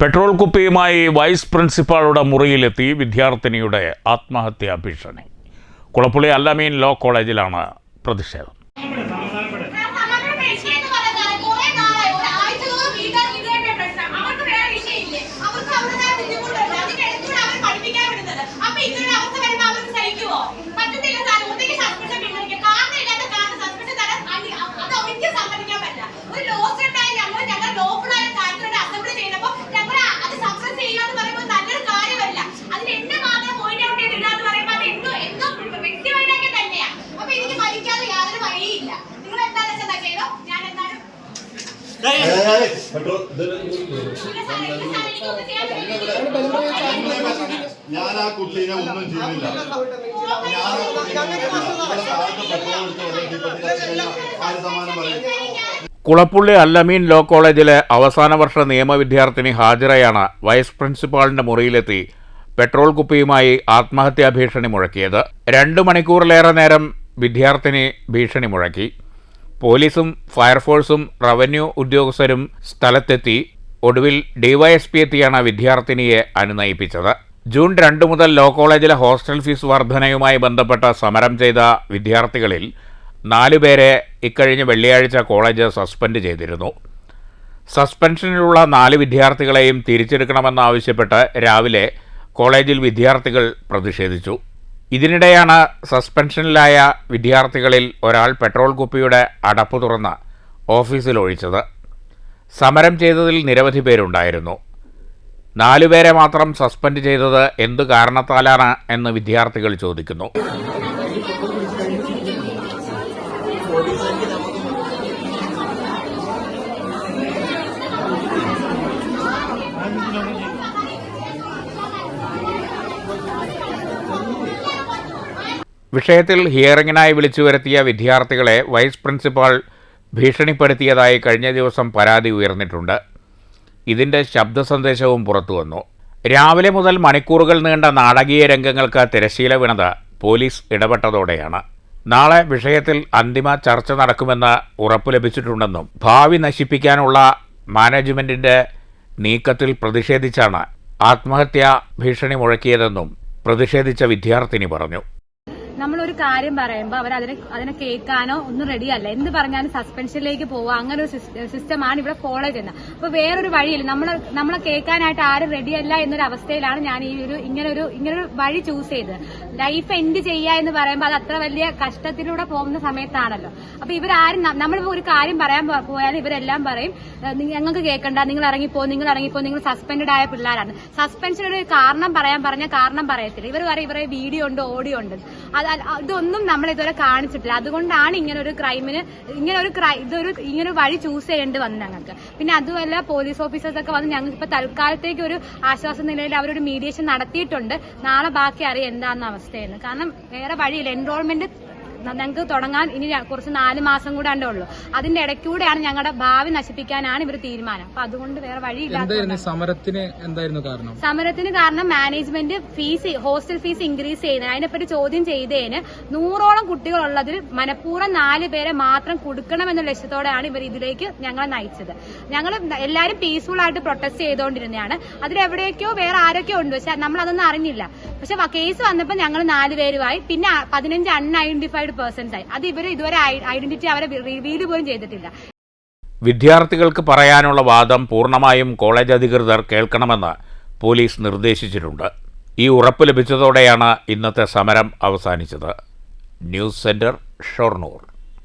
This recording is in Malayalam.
പെട്രോൾ കുപ്പിയുമായി വൈസ് പ്രിൻസിപ്പാളുടെ മുറിയിലെത്തി വിദ്യാർത്ഥിനിയുടെ ആത്മഹത്യാ ഭീഷണി. കുളപ്പുള്ളി അല്ലമീൻ ലോ കോളേജിലാണ് പ്രതിഷേധം. ഞാൻ ആ കുട്ടീനെ ഒന്നും ചെയ്യുന്നില്ല. കുളപ്പുള്ളി അല്ലമീൻ ലോ കോളേജിലെ അവസാന വർഷ നിയമ വിദ്യാർത്ഥിനി ഹാജിറയാണ് വൈസ് പ്രിൻസിപ്പാളിന്റെ മുറിയിലെത്തി പെട്രോൾ കുപ്പിയുമായി ആത്മഹത്യാ ഭീഷണി മുഴക്കിയത്. രണ്ടു മണിക്കൂറിലേറെ നേരം വിദ്യാർത്ഥിനി ഭീഷണി മുഴക്കി. പോലീസും ഫയർഫോഴ്സും റവന്യൂ ഉദ്യോഗസ്ഥരും സ്ഥലത്തെത്തി ഒടുവിൽ ഡിവൈഎസ്പി എത്തിയാണ് വിദ്യാർത്ഥിനിയെ അനുനയിപ്പിച്ചത്. ജൂൺ രണ്ട് മുതൽ ലോ കോളേജിലെ ഹോസ്റ്റൽ ഫീസ് വർധനയുമായി ബന്ധപ്പെട്ട സമരം ചെയ്ത വിദ്യാർത്ഥികളിൽ നാലുപേരെ ഇക്കഴിഞ്ഞ വെള്ളിയാഴ്ച കോളേജ് സസ്പെൻഡ് ചെയ്തിരുന്നു. സസ്പെൻഷനിലുള്ള നാല് വിദ്യാർത്ഥികളെയും തിരിച്ചെടുക്കണമെന്നാവശ്യപ്പെട്ട് രാവിലെ കോളേജിൽ വിദ്യാർത്ഥികൾ പ്രതിഷേധിച്ചു. ഇതിനിടെയാണ് സസ്പെൻഷനിലായ വിദ്യാർത്ഥികളിൽ ഒരാൾ പെട്രോൾ കുപ്പിയുടെ അടപ്പ് തുറന്ന് ഓഫീസിൽ ഒഴിച്ചത്. സമരം ചെയ്തതിൽ നിരവധി പേരുണ്ടായിരുന്നു. നാലുപേരെ മാത്രം സസ്പെൻഡ് ചെയ്തത് എന്തു കാരണത്താലാണ് എന്ന് വിദ്യാർത്ഥികൾ ചോദിക്കുന്നു. വിഷയത്തിൽ ഹിയറിംഗിനായി വിളിച്ചു വരുത്തിയ വിദ്യാർത്ഥികളെ വൈസ് പ്രിൻസിപ്പാൾ ഭീഷണിപ്പെടുത്തിയതായി കഴിഞ്ഞ ദിവസം പരാതി ഉയർന്നിട്ടുണ്ട്. ഇതിന്റെ ശബ്ദ സന്ദേശവും പുറത്തുവന്നു രാവിലെ മുതൽ മണിക്കൂറുകൾ നീണ്ട നാടകീയ രംഗങ്ങൾക്ക് തിരശീല വീണത് പോലീസ് ഇടപെട്ടതോടെയാണ്. നാളെ വിഷയത്തിൽ അന്തിമ ചർച്ച നടക്കുമെന്ന് ഉറപ്പ് ലഭിച്ചിട്ടുണ്ടെന്നും ഭാവി നശിപ്പിക്കാനുള്ള മാനേജ്മെന്റിന്റെ നീക്കത്തിൽ പ്രതിഷേധിച്ചാണ് ആത്മഹത്യാ ഭീഷണി മുഴക്കിയതെന്നും പ്രതിഷേധിച്ച വിദ്യാർത്ഥിനി പറഞ്ഞു. നമ്മളൊരു കാര്യം പറയുമ്പോൾ അവർ അതിനെ അതിനെ കേൾക്കാനോ ഒന്നും റെഡിയല്ല എന്ത് പറഞ്ഞാലും സസ്പെൻഷനിലേക്ക് പോവുക. അങ്ങനെ ഒരു സിസ്റ്റമാണ് ഇവിടെ ഫോളോ ചെയ്യുന്നത്. അപ്പൊ വേറൊരു വഴിയില്ല. നമ്മൾ നമ്മളെ കേൾക്കാനായിട്ട് ആരും റെഡിയല്ല എന്നൊരു അവസ്ഥയിലാണ് ഞാൻ ഈ ഒരു ഇങ്ങനെ ഒരു ഇങ്ങനെ ഒരു വഴി ചൂസ് ചെയ്തത്. ലൈഫ് എൻഡ് ചെയ്യുക എന്ന് പറയുമ്പോൾ അത് അത്ര വലിയ കഷ്ടത്തിലൂടെ പോകുന്ന സമയത്താണല്ലോ. അപ്പൊ ഇവരാരും നമ്മൾ ഒരു കാര്യം പറയാൻ പോയാലും ഇവരെല്ലാം പറയും "ഏഹ്, നിങ്ങ- ഞങ്ങൾക്ക് കേൾക്കണ്ട. നിങ്ങൾ ഇറങ്ങിപ്പോ നിങ്ങൾ ഇറങ്ങിപ്പോ. നിങ്ങൾ സസ്പെൻഡ് ആയ പിള്ളേരാണ്. സസ്പെൻഷനൊരു കാരണം പറയാൻ പറഞ്ഞ കാരണം പറയത്തില്ല. ഇവർ പറയും ഇവരെ വീഡിയോ ഉണ്ട് ഓഡിയോ ഉണ്ട്. അത് ഇതൊന്നും നമ്മൾ ഇതുവരെ കാണിച്ചിട്ടില്ല. അതുകൊണ്ടാണ് ഇങ്ങനെ ഒരു ക്രൈമിന് ഇങ്ങനെ ഒരു ക്രൈ ഇതൊരു ഇങ്ങനെ വഴി ചൂസ് ചെയ്യേണ്ടി വന്നു ഞങ്ങൾക്ക്. പിന്നെ അതുമല്ല പോലീസ് ഓഫീസേഴ്സ് ഒക്കെ വന്ന് ഞങ്ങൾക്ക് ഇപ്പൊ തൽക്കാലത്തേക്ക് ഒരു ആശ്വാസ നിലയിൽ അവരൊരു മീഡിയേഷൻ നടത്തിയിട്ടുണ്ട്. നാളെ ബാക്കി അറിയാം എന്താണെന്ന അവസ്ഥയെന്ന്. കാരണം വേറെ വഴിയില്ല. എൻറോൾമെന്റ് ഞങ്ങൾക്ക് തുടങ്ങാൻ ഇനി കുറച്ച് നാല് മാസം കൂടെ ഉണ്ടേ ഉള്ളൂ. അതിന്റെ ഇടയ്ക്കൂടെയാണ് ഞങ്ങളുടെ ഭാവി നശിപ്പിക്കാനാണ് ഇവർ തീരുമാനം. അപ്പൊ അതുകൊണ്ട് വേറെ വഴിയില്ല സമരത്തിന് എന്തായിരുന്നു കാരണം? സമരത്തിന് കാരണം management fees hostel fees increase ചെയ്യുന്നത്. അതിനെപ്പറ്റി ചോദ്യം ചെയ്തതിന് നൂറോളം കുട്ടികളുള്ളതിൽ മനഃപൂർവം നാല് പേരെ മാത്രം കൊടുക്കണം എന്ന ലക്ഷ്യത്തോടെയാണ് ഇവർ ഇതിലേക്ക് ഞങ്ങളെ നയിച്ചത്. ഞങ്ങൾ എല്ലാവരും പീസ്ഫുൾ ആയിട്ട് പ്രൊട്ടസ്റ്റ് ചെയ്തുകൊണ്ടിരുന്നതാണ് അതിലെവിടെയൊക്കെയോ വേറെ ആരൊക്കെയോ ഉണ്ട്. പക്ഷെ നമ്മൾ അതൊന്നും അറിഞ്ഞില്ല. പക്ഷെ കേസ് വന്നപ്പോൾ ഞങ്ങൾ നാലുപേരുമായി പിന്നെ പതിനഞ്ച് അൺഐഡന്റിഫൈഡ് പേഴ്സൺസ് ആയി. അത് ഇവർ ഇതുവരെ ഐഡന്റിറ്റി അവരെ റിവീൽ പോലും ചെയ്തിട്ടില്ല. വിദ്യാർത്ഥികൾക്ക് പറയാനുള്ള വാദം പൂർണമായും കോളേജ് അധികൃതർ കേൾക്കണമെന്ന് പോലീസ് നിർദ്ദേശിച്ചിട്ടുണ്ട്. ഈ ഉറപ്പ് ലഭിച്ചതോടെയാണ് ഇന്നത്തെ സമരം അവസാനിച്ചത്. News centre Shoranur.